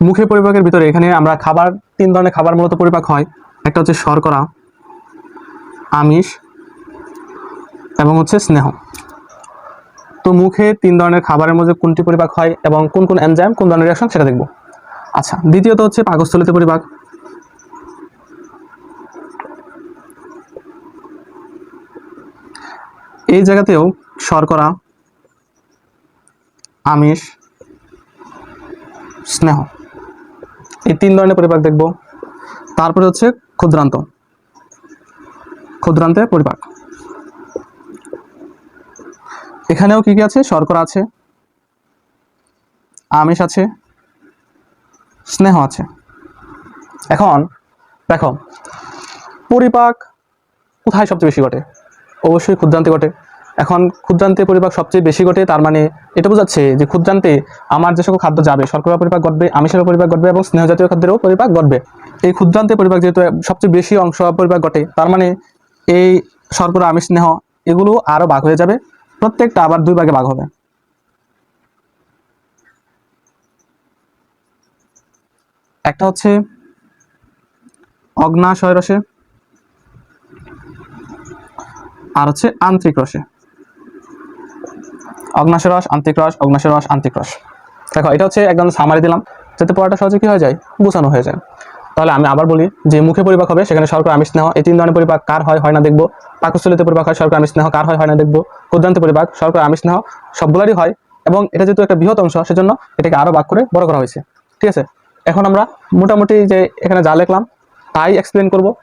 মুখে পরিপাকের ভিতরে এখানে আমরা খাবার, তিন ধরনের খাবার মূলত পরিপাক হয়। একটা হচ্ছে শর্করা, আমিষ এবং হচ্ছে স্নেহ। তো মুখে তিন ধরনের খাবারের মধ্যে কোনটি পরিপাক হয় এবং কোন কোন এনজাইম কোন ধরনের রিয়াকশন সেটা দেখব। আচ্ছা দ্বিতীয়ত হচ্ছে পাকস্থলিতে পরিপাক। এই জায়গাতেও শর্করা, আমিষ, স্নেহ। এই তিন ধরনের পরিপাক দেখব। তারপরে হচ্ছে ক্ষুদ্রান্ত। ক্ষুদ্রান্তের পরিপাক। এখানেও কি কি আছে? শর্করা আছে, আমিষ আছে, স্নেহ আছে। এখন দেখো, পরিপাক কোথায় সবচেয়ে বেশি ঘটে? অবশ্যই ক্ষুদ্রান্তে ঘটে। এখন ক্ষুদ্রান্তে পরিপাক সবচেয়ে বেশি ঘটে, তার মানে এটা বোঝাচ্ছে যে ক্ষুদ্রান্তে আমার যে সকল খাদ্য যাবে শর্করা পরিপাক ঘটবে, আমিষের পরিপাক ঘটবে এবং স্নেহ জাতীয় খাদ্যেরও পরিপাক ঘটবে। এই ক্ষুদ্রান্তে পরিপাক যেহেতু সবচেয়ে বেশি অংশ পরিপাক ঘটে, তার মানে এই শর্করা, আমিষ, স্নেহ এগুলো আরও ভাগ হয়ে যাবে, প্রত্যেকটা আবার দুই ভাগে ভাগ হবে। একটা হচ্ছে অগ্নাশয় রসে, আর হচ্ছে আন্ত্রিক রসে। অগ্নাশয় রস আন্ত্রিক রস, অগ্নাশয় রস আন্ত্রিক রস। দেখো, এটা হচ্ছে একদম সামারি দিলাম। যাতে পড়াটা সহজে কি হয়ে যায়? গুছানো হয়ে যায়। তাহলে আমি আবার বলি যে মুখে পরিপাক হবে, সেখানে শর্করা আমিষ স্নেহ। এই তিন ধরনের পরিপাক কার হয় হয় না দেখব। পাকস্থলিতে পরিপাক হয় শর্করা আমিষ স্নেহ। কার হয় হয় না দেখব। ক্ষুদ্রান্ত পরিপাক শর্করা আমিষ স্নেহ। সবগুলারই হয়। এবং এটা যেহেতু একটা বৃহৎ অংশ, সেজন্য এটাকে আরও ভাগ করে বড় করা হয়েছে। ঠিক আছে? এখন আমরা মোটামুটি যে এখানে যা লিখলাম, তাই এক্সপ্লেন করব।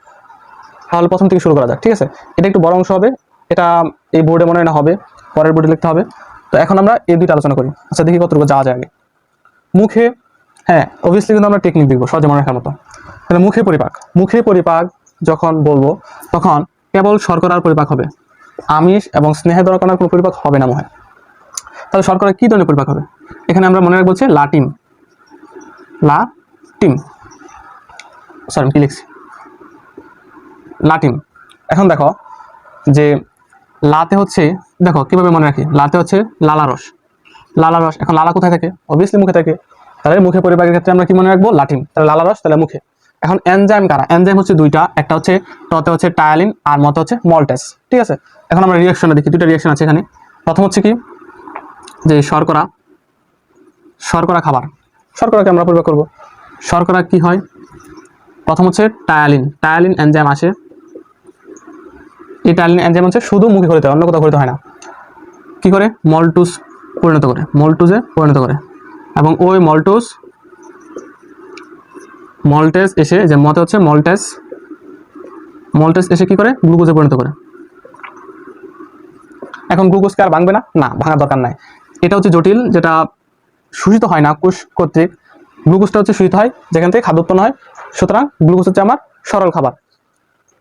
তাহলে প্রথম থেকে শুরু করা যাক, ঠিক আছে? এটা একটু বড় অংশ হবে। এটা এই বোর্ডে মনে হয় না হবে। পরের বোর্ডে লিখতে হবে। তো এখন আমরা এই দুইটা আলোচনা করি। আচ্ছা দেখি কতটুকু যাওয়া যায় আগে। মুখে হ্যাঁ অবভিয়াসলি কিন্তু আমরা টেকনিক দেখব, সহজে মনে রাখার মতো। তাহলে মুখে পরিপাক। মুখে পরিপাক যখন বলব, তখন কেবল শর্করার পরিপাক হবে। আমিষ এবং স্নেহের দ্বারা কোনো পরিপাক হবে না মুখে। তাহলে শর্করা কী ধরনের পরিপাক হবে? এখানে আমরা মনে রাখব হচ্ছে লাটিম। লা টিম সরি কি লিখছি? লাটিম। এখন দেখো যে লাতে হচ্ছে দেখো, কীভাবে মনে রাখি? লাতে হচ্ছে লালা রস। লালা রস, এখন লালা কোথায় থাকে? অবভিয়াসলি মুখে থাকে। তাহলে মুখে পরিবারের ক্ষেত্রে আমরা কি মনে রাখব? লাটিম তাহলে লালা রস, তাহলে মুখে। এখন এনজাইম কারা? এনজাইম হচ্ছে দুইটা। একটা হচ্ছে টতে হচ্ছে টায়ালিন আর মতে হচ্ছে মল্টেস ঠিক আছে? এখন আমরা রিয়াকশনে দেখি। দুইটা রিয়াকশন আছে এখানে। প্রথম হচ্ছে কি? যে শর্করা। শর্করা খাবার। শর্করাকে আমরা পরিপাক করব। শর্করা কি হয়? প্রথম হচ্ছে টায়ালিন টায়ালিন এনজাইম আসে এই টায়ালিন এনজাইম হচ্ছে শুধু মুখে হয়, অন্য কোথাও করতে হয় না। কি করে? মলটুস পরিণত করে, মলটুসে পরিণত করে। এবং ওই মলটুস, মল্টেস এসে যে মতে হচ্ছে মল্টেস মল্টেস এসে কি করে? গ্লুকোজে পরিণত করে। এখন গ্লুকোজকে আর ভাঙবে না? না, ভাঙার দরকার নাই। এটা হচ্ছে জটিল, যেটা শোষিত হয় না কোষ কর্তৃক। গ্লুকোজটা হচ্ছে শোষিত হয়, যেখান থেকে খাদ্য উৎপন্ন হয়। সুতরাং গ্লুকোজ হচ্ছে আমার সরল খাবার।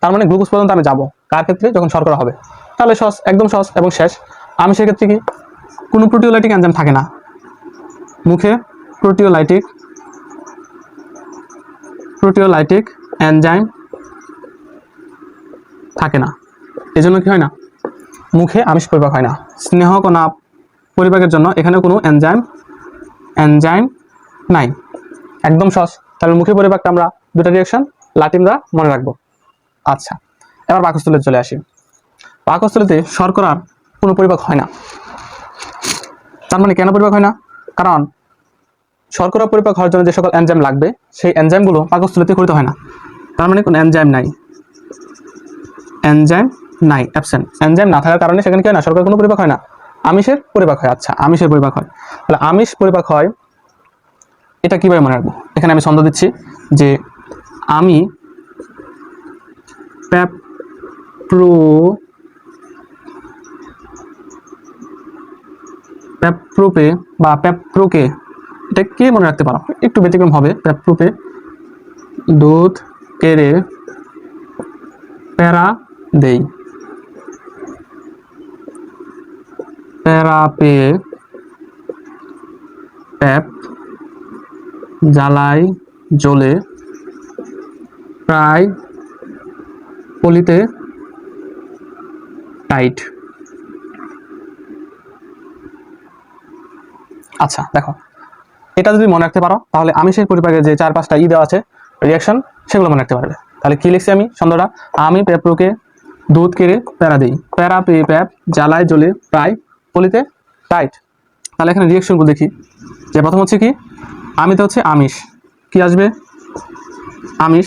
তার মানে গ্লুকোজ পর্যন্ত আমি যাব। কার ক্ষেত্রে? যখন শর্করা হবে। তাহলে সস একদম সস এবং শেষ। আমি সেক্ষেত্রে কি? কোনো প্রোটিওলাইটিক এনজাইম থাকে না। মুখে প্রোটিওলাইটিক প্রোটিওলাইটিক এনজাইম থাকে না। এজন্য কি হয় না? মুখে আমিষ পরিপাক হয় না। স্নেহ কণা পরিপাকের জন্য এখানে কোনো এনজাইম এনজাইম নাই। একদম সস তাহলে মুখে পরিপাকটা আমরা দুটা রিয়াকশন লাটিমরা মনে রাখব। আচ্ছা এবার পাকস্থলীতে চলে আসি। পাকস্থলীতে শর্করার কোনো পরিপাক হয় না। তার মানে কেন পরিপাক হয় না? কারণ শর্করা পরিপাক হওয়ার জন্য যে সকল এনজাইম লাগবে, সেই এনজাইমগুলো পাকস্থলীতে করিতে হয় না। তার মানে কোনো এনজাইম নাই। এনজাইম নাই অ্যাবসেন্ট এনজাইম না থাকার কারণে সেখানে কি হয় না? শর্করার কোনো পরিপাক হয় না। আমিষের পরিপাক হয় আচ্ছা আমিষের পরিপাক হয়। তাহলে আমিষ পরিপাক হয়, এটা কীভাবে মনে রাখব? এখানে আমি ছন্দ দিচ্ছি যে আমি প্যাপ্রো প্যাপ্রোপে বা প্যাপ্রোকে এটা কে মনে রাখতে পারো? একটু ব্যতিক্রম হবে। প্যাপ্রোপে দুধ, কেড়ে, প্যারা দেই। প্যারা পেয়ে প্যাপ জ্বালাই জ্বলে, প্রায় পলিতে টাইট। আচ্ছা দেখো। এটা যদি মনে রাখতে পারো, তাহলে আমিষের পরিপাকে যে চার পাঁচটা ই দেওয়া আছে রিয়াকশন সেগুলো মনে রাখতে পারবে। তাহলে কি লিখছি আমি, ছন্দটা? আমি পেপ্রুকে দুধ কেড়ে প্যারা দিই। প্যারা পেয়ে প্যাপ, জ্বালায়, জ্বলে, প্রায়, পলিতে টাইট। তাহলে এখানে রিয়াকশনগুলো দেখি। যে প্রথম হচ্ছে কি? আমিতে হচ্ছে আমিষ। কি আসবে? আমিষ।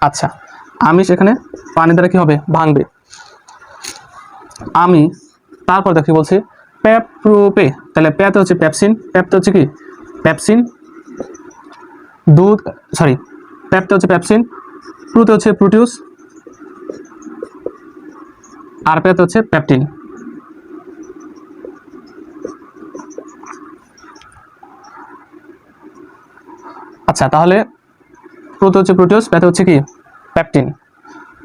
আচ্ছা। আমিষ এখানে পানি দ্বারা কি হবে? ভাঙবে। আমি তারপর দেখি বলছি প্যাপ্রোপে তাহলে প্যাতে হচ্ছে প্যাপসিন প্যাপতে হচ্ছে কি? প্যাপসিন দুধ সরি প্যাপতে হচ্ছে প্যাপসিন প্রুতে হচ্ছে প্রোটিউস আর প্যাতে হচ্ছে প্যাপটিন আচ্ছা তাহলে প্রোতে হচ্ছে প্রোটিউস প্যাতে হচ্ছে কি? প্যাপটিন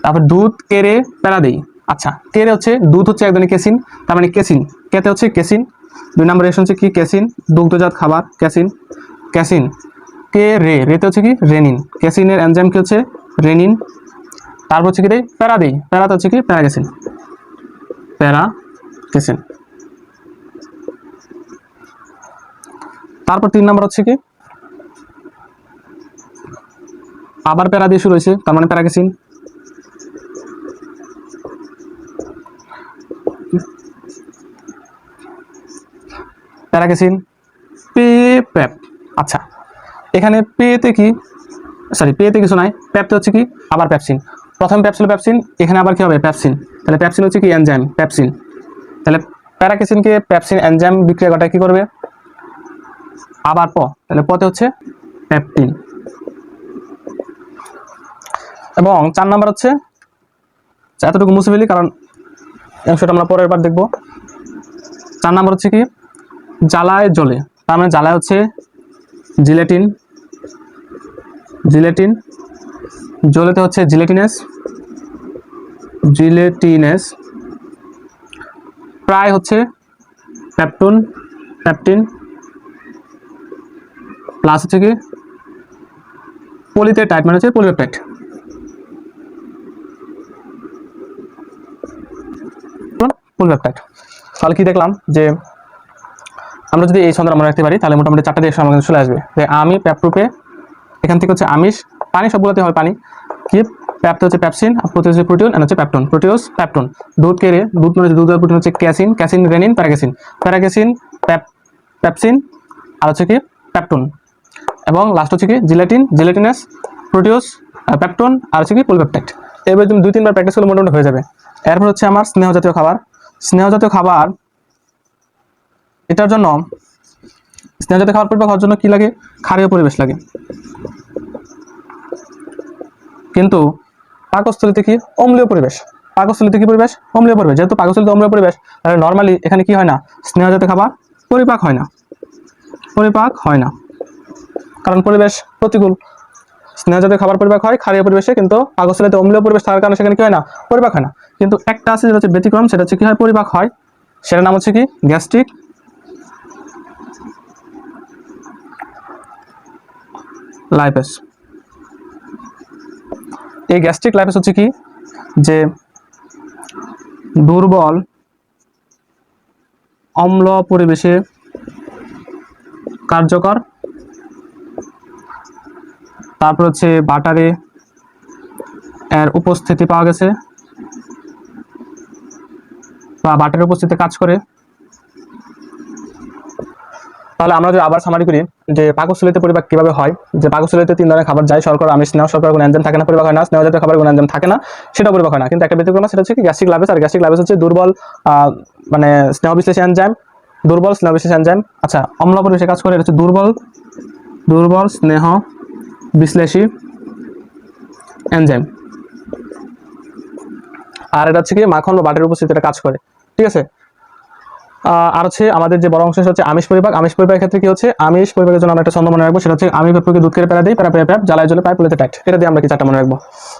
তারপর দুধ কেড়ে প্যারা দেই আচ্ছা কেড়ে হচ্ছে, দুধ হচ্ছে এক ধরনের কেসিন তার মানে কেসিন কেতে হচ্ছে কেসিন দুই নম্বর রেশন হচ্ছে কি? কেসিন দুগ্ধজাত খাবার ক্যাসিন ক্যাসিন কে রে রেতে হচ্ছে কি? রেনিন ক্যাসিনের এনজাইম কি হচ্ছে? রেনিন তারপর হচ্ছে কি দেই প্যারা দেই প্যারাতে হচ্ছে কি? প্যারা প্যারাগেসিন প্যারা কেসিন তারপর তিন নম্বর হচ্ছে কি? আবার প্যারা দিয়ে শুরু হয়েছে, তার মানে প্যারাগেসিন প্যারাগেসিন পে, প্যাপ। আচ্ছা এখানে পেতে কি সরি পেতে কিছু নাই প্যাপতে হচ্ছে কি, আবার প্যাপসিন। প্রথম প্যাপসিল প্যাপসিন, এখানে আবার কি হবে, প্যাপসিন। তাহলে প্যাপসিন হচ্ছে কি, এনজাইম, প্যাপসিন। তাহলে প্যারাকেসিনকে প্যাপসিন, এনজাইম বিক্রিয়া ঘটায় কি করবে? আবার প, তাহলে পতে হচ্ছে প্যাপটিন এবং চার নাম্বার হচ্ছে আচ্ছা, এতটুকু মুছে ফেলি কারণ অংশটা আমরা পরের বার দেখব। চার নাম্বার হচ্ছে কি জ্বালায় জ্বলে তার মানে জ্বালায় হচ্ছে জিলেটিন। জিলেটিন জ্বলেতে হচ্ছে জিলেটিনেস। জিলেটিনেস প্রায় হচ্ছে প্যাপটুন প্যাপটিন প্লাস হচ্ছে কি পলিতে টাইট মানে হচ্ছে পলিপেপটাইট পলিপেপটাইট তাহলে কি দেখলাম যে আমরা যদি এই ছন্দটা মনে রাখতে পারি, তাহলে মোটামুটি চারটা দিয়ে আমাদের চলে আসবে। আমি প্যাপরূপে এখান থেকে হচ্ছে আমিষ, পানি সবগুলোতে হয় পানি। কি? প্যাপতে হচ্ছে প্যাপসিন আর প্রতি হচ্ছে প্রোটিন আর হচ্ছে প্যাপটন প্রোটিওস প্যাপটন দুধ কেড়ে দুধ মানে দুধ প্রোটিন হচ্ছে casein casein rennin paracasein paracasein pep pepsin আর হচ্ছে কি প্যাপটন এবং লাস্ট হচ্ছে কি জিলেটিন জিলেটিনাস প্রোটিওস প্যাপটন আর হচ্ছে কি পলিপেপটাইট এবার তুমি দুই, তিনবার প্র্যাকটিস করলে মোটামুটি হয়ে যাবে। এরপর হচ্ছে আমার স্নেহ জাতীয় খাবার। স্নেহ জাতীয় খাবার, এটার জন্য স্নেহজাতীয় খাবার পরিপাক হওয়ার জন্য কি লাগে? ক্ষারীয় পরিবেশ লাগে। কিন্তু পাকস্থলিতে কি? অম্লীয় পরিবেশ। পাকস্থলিতে কি পরিবেশ? অম্লীয় পরিবেশ। যেহেতু পাকস্থলিতে অম্লীয় পরিবেশ, তাহলে নর্মালি এখানে কি হয় না? স্নেহজাতীয় খাবার পরিপাক হয় না। পরিপাক হয় না। কারণ পরিবেশ প্রতিকূল। স্নেহজাতীয় খাবার পরিপাক হয়, ক্ষারীয় পরিবেশে, কিন্তু পাকস্থলিতে অম্লীয় পরিবেশ থাকার কারণে সেখানে কি হয় না? পরিপাক হয় না। কিন্তু একটা আছে যেটা হচ্ছে ব্যতিক্রম, সেটা হচ্ছে কি হয়? পরিপাক হয়। সেটার নাম হচ্ছে কি? Gastric lipase. এই গ্যাস্ট্রিক লাইপেস হচ্ছে কি? যে দুর্বল, অম্ল পরিবেশে কার্যকর তারপর হচ্ছে বাটারে এর উপস্থিতি পাওয়া গেছে। বা বাটারের উপস্থিতি কাজ করে। তাহলে আমরা যদি আবার সামারি করি যে পাকস্থলিতে পরিপাক কীভাবে হয়, যে পাকস্থলিতে তিন ধরনের খাবার যায়, শর্করা, আমিষ, স্নেহ, শর্করা কোনো এনজাইম থাকে না, পরিপাক হয় না, স্নেহ জাতীয় খাবার কোনো এনজাইম থাকে না, সেটা পরিপাক হয় না। কিন্তু একটা ব্যতিক্রম সেটা হচ্ছে গ্যাস্ট্রিক লাভেস আর গ্যাস্ট্রিক লাভেস হচ্ছে দুর্বল মানে স্নেহ বিশ্লেষী এনজাইম দুর্বল স্নেহ বিশ্লেষী এনজাইম আচ্ছা অম্ল পরিবেশে কাজ করে, এটা হচ্ছে দুর্বল দুর্বল স্নেহ বিশ্লেষী এনজাইম। আর এটা হচ্ছে কি, মাখন বা বাটের উপস্থিতিতে কাজ করে। ঠিক আছে? আর হচ্ছে আমাদের যে বড় অংশ হচ্ছে আমিষ পরিপাক। আমিষ পরিপাকের ক্ষেত্রে কি হচ্ছে, আমিষ পরিপাকের জন্য আমরা একটা ছন্দ মনে রাখব, সেটা হচ্ছে আমি পেপকে দুধ কেটে প্যারা দিই, প্যারা পেয়ে প্যাপ জ্বালায় জলে পাইপ পুলিতে টাইট এটা দিয়ে আমরা কি চারটা মনে রাখব?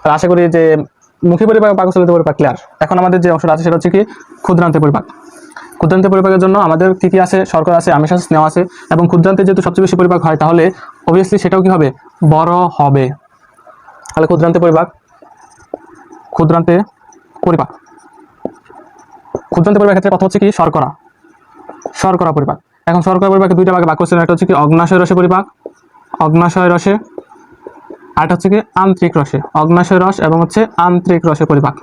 আর আশা করি যে মুখী পরিপাক পাকস্থলিত পরিপাক ক্লিয়ার এখন আমাদের যে অংশটা আছে, সেটা হচ্ছে কি, ক্ষুদ্রান্তে পরিপাক। ক্ষুদ্রান্তে পরিপাকের জন্য আমাদের কি কি আছে? শর্করা আছে, আমিষ আছে, স্নেহ আছে। এবং ক্ষুদ্রান্তে যেহেতু সবচেয়ে বেশি পরিপাক হয়, তাহলে অবভিয়াসলি সেটাও কি হবে? বড় হবে। তাহলে ক্ষুদ্রান্তে পরিপাক। ক্ষুদ্রান্তে পরিপাক। ক্ষুদ্রান্তে পরিপাকের ক্ষেত্রে কথা হচ্ছে কি? শর্করা। শর্করা পরিপাক। এখন শর্করা পরিপাকে দুইটা ভাগে ভাগ করছিলাম একটা হচ্ছে কি অগ্নাশয় রসে পরিপাক, অগ্নাশয় রসে, আর হচ্ছে কি আন্তরিক রসে। অগ্নাশয় রস এবং হচ্ছে আন্তরিক রসে পরিপাক।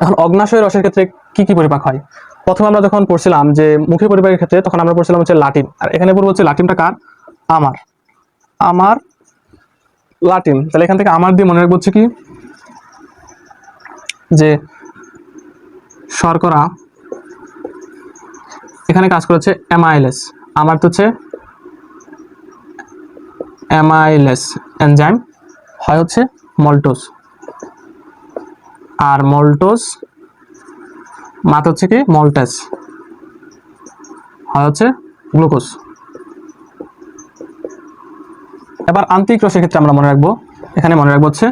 এখন অগ্নাশয় রসের ক্ষেত্রে কি কি পরিপাক হয়? প্রথমে আমরা যখন পড়ছিলাম যে মুখে পরিপাকের ক্ষেত্রে, তখন আমরা পড়ছিলাম হচ্ছে লাটিন। আর এখানে পড়ব হচ্ছে লাটিনটা কার? আমার। আমার লাটিন তাহলে এখান থেকে আমার দিয়ে মনে রাখব হচ্ছে কি? যে শর্করা এখানে কাজ করেছে অ্যামাইলেস আমার তো হচ্ছে অ্যামাইলেস এনজাইম হয় হচ্ছে মল্টোজ আর মল্টোজ মাত হচ্ছে কি? মল্টেস হয় হচ্ছে গ্লুকোজ এবার আন্তরিক রসের ক্ষেত্রে আমরা মনে রাখব, এখানে মনে রাখব হচ্ছে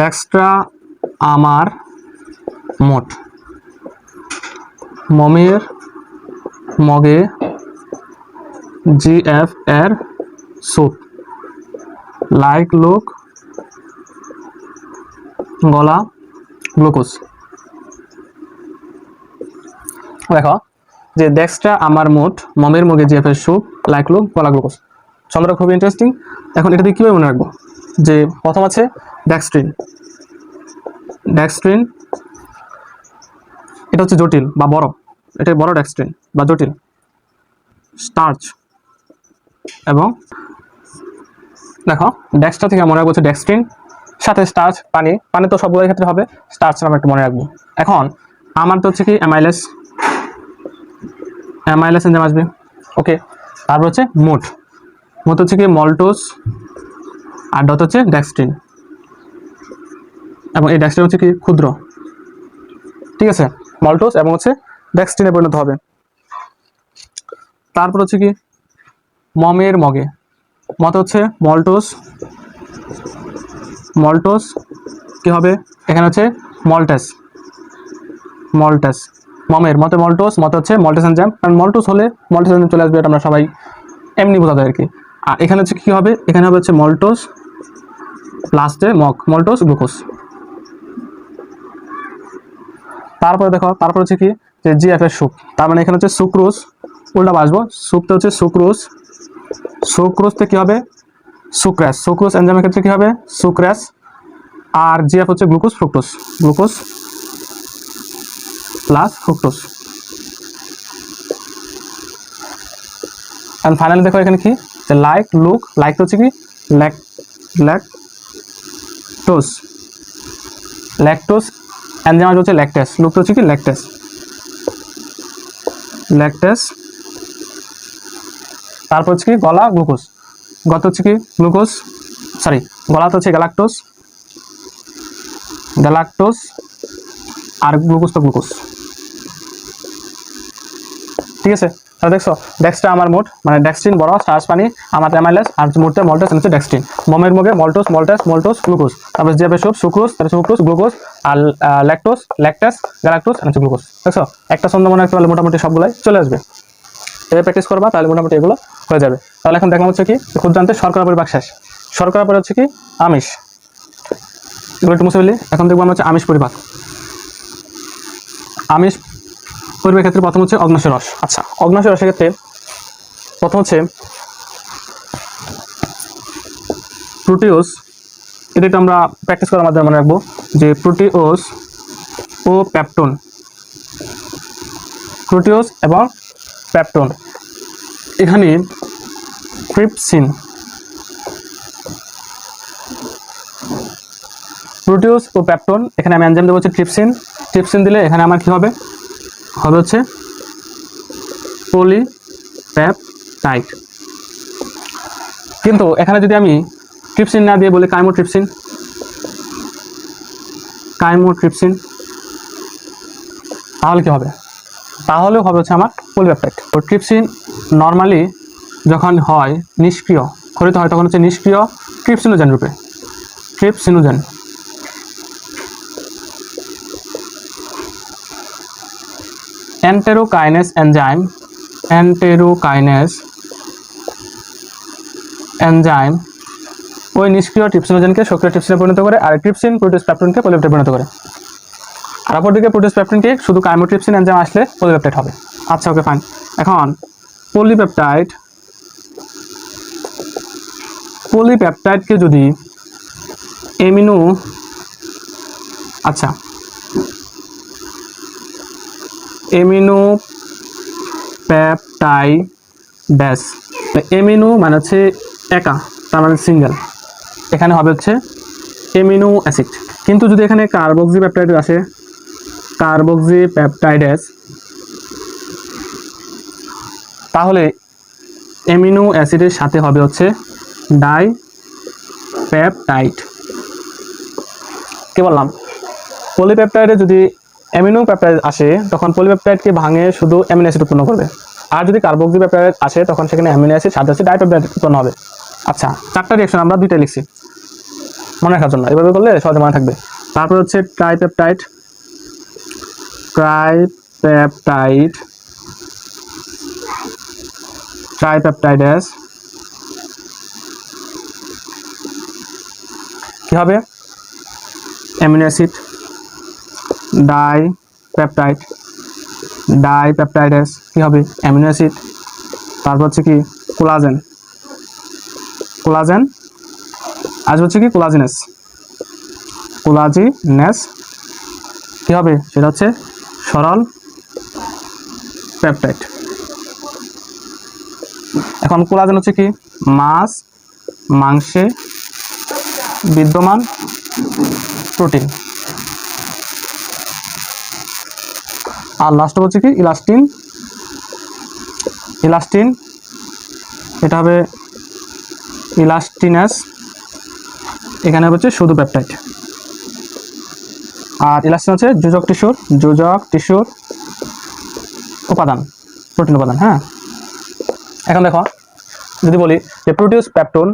ডেক্সট্রা আমার মোট। মমের মগে জিএফ এর স্যুপ লাইক লোক গলা গ্লুকোজ দেখো যে ডেক্সট্রা আমার মোট মমের মগে জিএফ এর স্যুপ লাইক লোক গলা গ্লুকোজ চন্দ্র, খুবই ইন্টারেস্টিং এখন এটা দিয়ে কীভাবে মনে রাখব? যে প্রথম আছে ড্যাক্সট্রিন ড্যাক্সট্রিন এটা হচ্ছে জটিল বা বড়। এটা বড় ড্যাক্সট্রিন বা জটিল। স্টার্চ এবং দেখো ডেক্সটা থেকে মনে রাখব হচ্ছে ডেক্সট্রিন সাথে স্টার্চ পানি। পানি তো সবগুলোর ক্ষেত্রে হবে স্টার্চ আমরা একটু মনে রাখব। এখন, আমার তো হচ্ছে কি অ্যামাইলেস অ্যামাইলেস এনজাইম আসবে। ওকে তারপর হচ্ছে মোট। মোট হচ্ছে কি মল্টোস আর ডট হচ্ছে ড্যাক্সট্রিন এবং এই ড্যাক্সট্রিন হচ্ছে কি ক্ষুদ্র। ঠিক আছে? মল্টোস এবং হচ্ছে ড্যাক্সট্রিনে পরিণত হবে। তারপর হচ্ছে কি মমের মগে। মত হচ্ছে মল্টোস মল্টোস কি হবে? এখানে হচ্ছে মল্টাস। মল্টাস। মমের, মতে মল্টোস, মতে হচ্ছে মল্টাস এনজাইম কারণ মল্টোস হলে মল্টাস এনজাইম চলে আসবে এটা আমরা সবাই এমনি বোঝা যায় আর কি। আর এখানে হচ্ছে কী হবে? এখানে হবে হচ্ছে মল্টোস লাস্টে মক, মল্টোস গ্লুকোজ। তারপরে দেখো, তারপর হচ্ছে কি? যে জিএফ এর সুপ তার মানে এখানে হচ্ছে সুক্রোজ, উল্টা বাসবো সুপটা হচ্ছে সুক্রোজ। সুক্রোজতে কি হবে? সুক্রাস। সুক্রোজ এনজাইমের ক্ষেত্রে কি হবে? সুক্রাস। আর জিএফ হচ্ছে glucose, fructose. Glucose plus fructose and finally দেখো এখানে কি? যে লাইক লুক লাইক হচ্ছে কি? ল্যাক ল্যাকটোজ ল্যাকটোজ এনজাইম হচ্ছে ল্যাকটেস লুকটা হচ্ছে কি? ল্যাকটেস ল্যাকটেস তারপর হচ্ছে কি? গলা গ্লুকোজ গত হচ্ছে কি? গ্লুকোজ সরি গলাতে হচ্ছে গ্যালাক্টোজ গ্যালাক্টোজ আর গ্লুকোজ তো গ্লুকোজ ঠিক আছে? তাহলে দেখছ ডেক্সটা আমার মোট মানে ডেক্সটিন বড় স্টার্চ পানি, আমার অ্যামাইলেস আর মোটটা মল্টাস হচ্ছে ডেক্সটিন মমের মুখে মল্টোস মল্টাস মল্টোস গ্লুকোজ তারপর যে সুপ সুক্রোজ তারপর সুক্রোজ গ্লুকোজ আর ল্যাকটোস ল্যাকটাস গ্যালাক্টোস আর হচ্ছে গ্লুকোজ দেখছ? একটা ছন্দ মনে রাখতে পারলে মোটামুটি সবগুলাই চলে আসবে। এভাবে প্র্যাকটিস করবা, তাহলে মোটামুটি এগুলো হয়ে যাবে। তাহলে এখন দেখলাম হচ্ছে কি? খুব ক্ষুদ্রান্তে শর্করা পরিপাক শেষ। শর্করা পরে হচ্ছে কি? আমিষ। এগুলো একটু মুছে ফেলি। এখন দেখব আমরা হচ্ছে আমিষ পরিপাক। আমিষ পরিবের ক্ষেত্রে প্রথম হচ্ছে অগ্নাশয় রস। আচ্ছা অগ্নাশয় রসের ক্ষেত্রে প্রথম হচ্ছে প্রোটিওস। এটা একটু আমরা প্র্যাকটিস করার মাধ্যমে মনে রাখব যে প্রোটিওস ও প্যাপটন। প্রোটিওস এবং প্যাপটন। এখানে ট্রিপসিন প্রোটিওস ও প্যাপটন, এখানে আমি এনজাইম দেবো হচ্ছে ট্রিপসিন। ট্রিপসিন দিলে এখানে আমার কি হবে? হবে হচ্ছে? পলিপ্যাপটাইড কিন্তু এখানে যদি আমি ট্রিপসিন না দিয়ে বলি কাইমোট্রিপসিন কাইমোট্রিপসিন তাহলে কি হবে? তাহলেও হবে হচ্ছে আমার পলিপ্যাপটাইড তো ট্রিপসিন নর্মালি যখন হয়, নিষ্ক্রিয়, খরিত হয়, তখন হচ্ছে নিষ্ক্রিয় ট্রিপসিনোজেন রূপে। Trypsinogen enterokinase enzyme. Enterokinase enzyme. ওই নিষ্ক্রিয় ট্রিপসিনোজেনকে সক্রিয় ট্রিপসিনে পরিণত করে, আর ট্রিপসিন প্রোটিস প্যাপটনকে পলিপ্টে পরিণত করে। আর অপরদিকে প্রোটিউস পেপটিনটি শুধু কাইমোট্রিপসিন এনজাইম আসলে পলিপেপটাইড হবে। আচ্ছা ওকে ফাইন এখন পলিপেপটাইড পলিপেপটাইডকে যদি এমিনো আচ্ছা এমিনো পেপটাইডাস। এমিনো মানে হচ্ছে একা, তার মানে সিঙ্গেল। এখানে হবে হচ্ছে এমিনো অ্যাসিড। কিন্তু যদি এখানে কার্বক্সি পেপটাইড আসে কার্বক্সি পেপটাইডাস তাহলে এমিনো অ্যাসিডের সাথে হবে হচ্ছে ডাই পেপটাইড কি বললাম? পলিপেপটাইডে যদি অ্যামিনো পেপটাইড আসে, তখন পলিপেপটাইডকে ভাঙে শুধু অ্যামিনো অ্যাসিড উৎপন্ন করবে। আর যদি কার্বক্সি পেপটাইড আসে, তখন সেখানে অ্যামিনো অ্যাসিড, সাথে আছে ডাইপেপটাইড উৎপন্ন হবে। আচ্ছা চারটা রিয়েকশন আমরা দুইটাই লিখছি। মনে রাখার জন্য, এভাবে করলে সহজে মনে থাকবে। তারপর হচ্ছে ট্রাইপেপটাইড। ট্রাইপেপটাইড। ট্রাইপেপটাইডাস। কি হবে? Amino acid. Die peptide dipeptidase কি হবে? অ্যামিনো অ্যাসিড তারপর হচ্ছে কি? কোলাজেন কোলাজেন আজ হচ্ছে কি? কোলাজিনেস কোলাজিনেস কি হবে? সেটা হচ্ছে সরল পেপটাইড এখন কোলাজেন হচ্ছে কি? মাছ, মাংসে বিদ্যমান প্রোটিন আর লাস্ট হচ্ছে কি? ইলাস্টিন ইলাস্টিন এটা হবে ইলাস্টিনাস এখানে হচ্ছে শুধু পেপটাইড আর ইলাস্টিন হচ্ছে যোজক টিস্যুর যোজক টিস্যুর উপাদান প্রোটিন উপাদান হ্যাঁ? এখন দেখো, যদি বলি যে প্রোটিউস পেপটন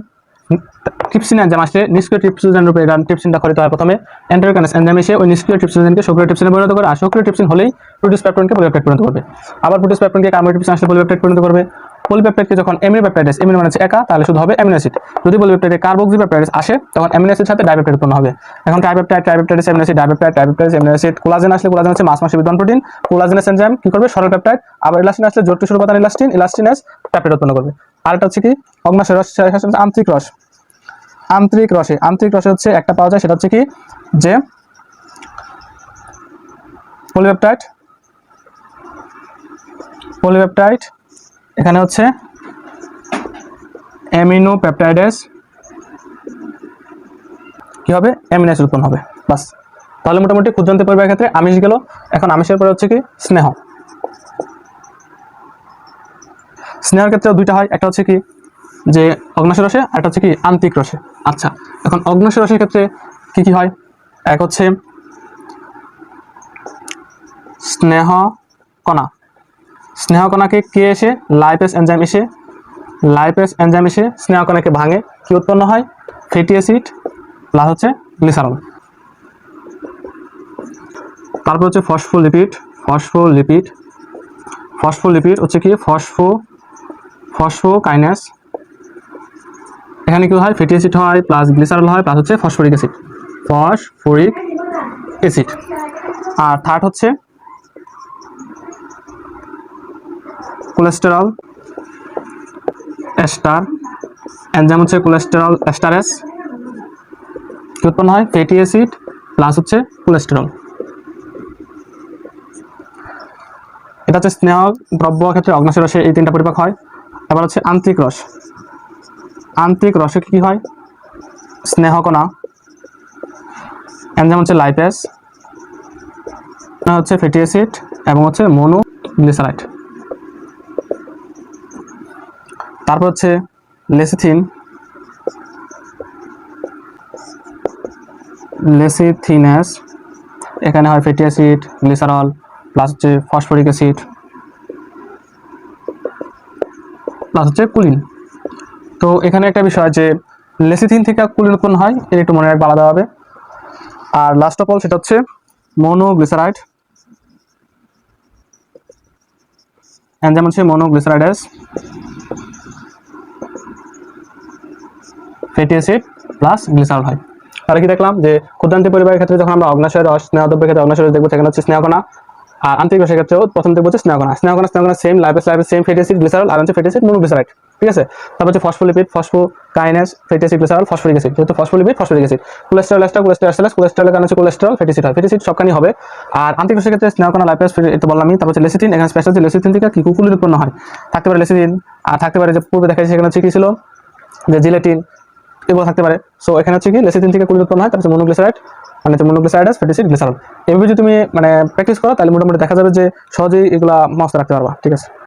ট্রিপসিন এনজাইম আসলে, নিষ্ক্রিয় ট্রিপসিজেন রূপে ট্রিপসিনটা খরিত হয় প্রথমে। এনজাইম এসে ওই নিষ্ক্রিয় ট্রিপসিজেনকে সক্রিয় ট্রিপসিনে পরিণত করে, আর সক্রিয় ট্রিপসিন হলেই প্রোটিউস পেপটনকে পলিপেপটাইড করবে। আবার প্রোটিউস পেপটনকে কার্বোহাইড্রেট আসলে পলিপেপটাইড পরিণত করবে। পলিপেপটাইডকে যখন অ্যামিনো পেপটাইডস অ্যামিনো মানে একা, তাহলে শুধু হবে অ্যামিনো অ্যাসিড যদি পলিপেপটাইডে কার্বক্সি পেপটাইডস আসে, তখন অ্যামিনো অ্যাসিড সাথে ডাইপেপটাইড উৎপন্ন হবে। এখন tripeptide tripeptidase amino acid dipeptide tripeptidase amino acid collagen আসলে কোলাজেন হচ্ছে মাছ মাংসের বিদ্যমান প্রোটিন কোলাজেনাস এনজাইম কি করবে? সরল পেপটাইড আবার ইলাস্টিন আসলে জোট টিস্যুর উপাদান ইলাস্টিন ইলাস্টিনাস পেপটাইড উৎপন্ন করবে। আর এটা হচ্ছে কি? অগ্নাশয় রস আন্তরিক রস। আন্তরিক রসে আন্তরিক রসে হচ্ছে একটা পাওয়া যায়, সেটা হচ্ছে কি? যে পলিপেপটাইড পলিপেপটাইড এখানে হচ্ছে অ্যামিনো পেপটাইডেস কি হবে? অ্যামিনাস উৎপন্ন হবে। বাস। তাহলে মোটামুটি ক্ষুদ্রান্তে পরিবারের ক্ষেত্রে আমিষ গেল। এখন আমিষের পরে হচ্ছে কি? স্নেহ। স্নেহের ক্ষেত্রে দুইটা হয়। একটা হচ্ছে কি? যে অগ্নাশয় রসে, আর একটা হচ্ছে কি? আন্তিক রসে। আচ্ছা এখন অগ্নাশয় রসের ক্ষেত্রে কি কি হয়? এক হচ্ছে স্নেহ কণা। স্নেহ কণাকে কে এসে? লাইপেস এনজাইম এসে। লাইপেস এনজাইম এসে স্নেহ কণাকে ভাঙে। কি উৎপন্ন হয়? ফ্যাটি অ্যাসিড, প্লাস হচ্ছে গ্লিসারল। তারপর হচ্ছে ফসফোলিপিড। ফসফোলিপিড। ফসফোলিপিড হচ্ছে কি? ফসফো, ফসফোকাইনাস। এখানে কি হয়? ফ্যাটি অ্যাসিড হয়, প্লাস গ্লিসারল হয়, প্লাস হচ্ছে ফসফরিক অ্যাসিড। Phosphoric acid. আর থার্ড হচ্ছে কোলেস্টেরল এস্টার এনজাইম হচ্ছে কোলেস্টেরল এস্টারেস কি উৎপন্ন হয়? ফ্যাটি অ্যাসিড প্লাস হচ্ছে কোলেস্টেরল এটা হচ্ছে স্নেহ দ্রব্য ক্ষেত্রে অগ্নাশয় রসে এই তিনটা পরিপাক হয়। এবার হচ্ছে আন্তরিক রস। আন্তরিক রসে কি হয়? স্নেহকণা এনজাইম হচ্ছে লাইপেস হচ্ছে ফ্যাটি অ্যাসিড এবং হচ্ছে মনো গ্লিসারাইড তারপর হচ্ছে লেসিথিন। লেসিথিনাস, এখানে হয় ফ্যাটি অ্যাসিড, গ্লিসারল, প্লাস হচ্ছে ফসফরিক অ্যাসিড, প্লাস হচ্ছে কুলিন। তো এখানে একটা বিষয় যে লেসিথিন থেকে কুলিন উৎপন্ন হয়, এটা একটু মনে রাখবে, আলাদাভাবে। আর লাস্ট অফ অল সেটা হচ্ছে মনোগ্লিসারাইড এনজাইম হচ্ছে monoglyceridase fatty acid plus glycerol হয়। তাহলে কি দেখলাম যে ক্ষুদ্রান্তিক পরিবারের ক্ষেত্রে যখন আমরা অগ্নাশয়ের রস স্নেহদ্রব্যের ক্ষেত্রে অগ্নাশয় দেখব, সেখানে হচ্ছে স্নেহকণা আর আন্তরিক রসের ক্ষেত্রেও প্রথম দেখব হচ্ছে স্নেহকণা স্নেহকণা স্নেহকণা same lipase lipase same fatty acid glycerol আর হচ্ছে ফ্যাটি অ্যাসিড মনোগ্লিসারাইড ঠিক আছে? তারপর হচ্ছে phospholipid phosphokinase fatty acid glycerol phosphoric acid যেহেতু phospholipid phosphoric acid cholesterol ester cholesterol esterase কোলেস্টেরলের কারণে হচ্ছে কোলেস্টেরল ফ্যাটি অ্যাসিড হয়। ফ্যাটি অ্যাসিড সবখানি হবে। আর আন্তরিক রসের ক্ষেত্রে স্নেহকণা লাইপেস এটা বললাম আমি তারপর হচ্ছে লেসিটিন এখানে স্পেশাল লেসিটিন থেকে কি কুকুলির উৎপন্ন হয়? থাকতে পারে লেসিটিন আর থাকতে পারে যে পূর্বে দেখা যাচ্ছে সেখানে হচ্ছে কি ছিল? যে জিলেটিন এগুলো থাকতে পারে। সো এখানে হচ্ছে কি লেসিথিন থেকে কুলি উৎপন্ন হয়, তারপর মনোগ্লিসারাইড মানে হচ্ছে মনোগ্লিসারাইডাস ফেটিসিড গ্লিসারল এভাবে যদি তুমি মানে প্র্যাকটিস করো, তাহলে মোটামুটি দেখা যাবে যে সহজেই এগুলো মস্ত রাখতে পারবা, ঠিক আছে?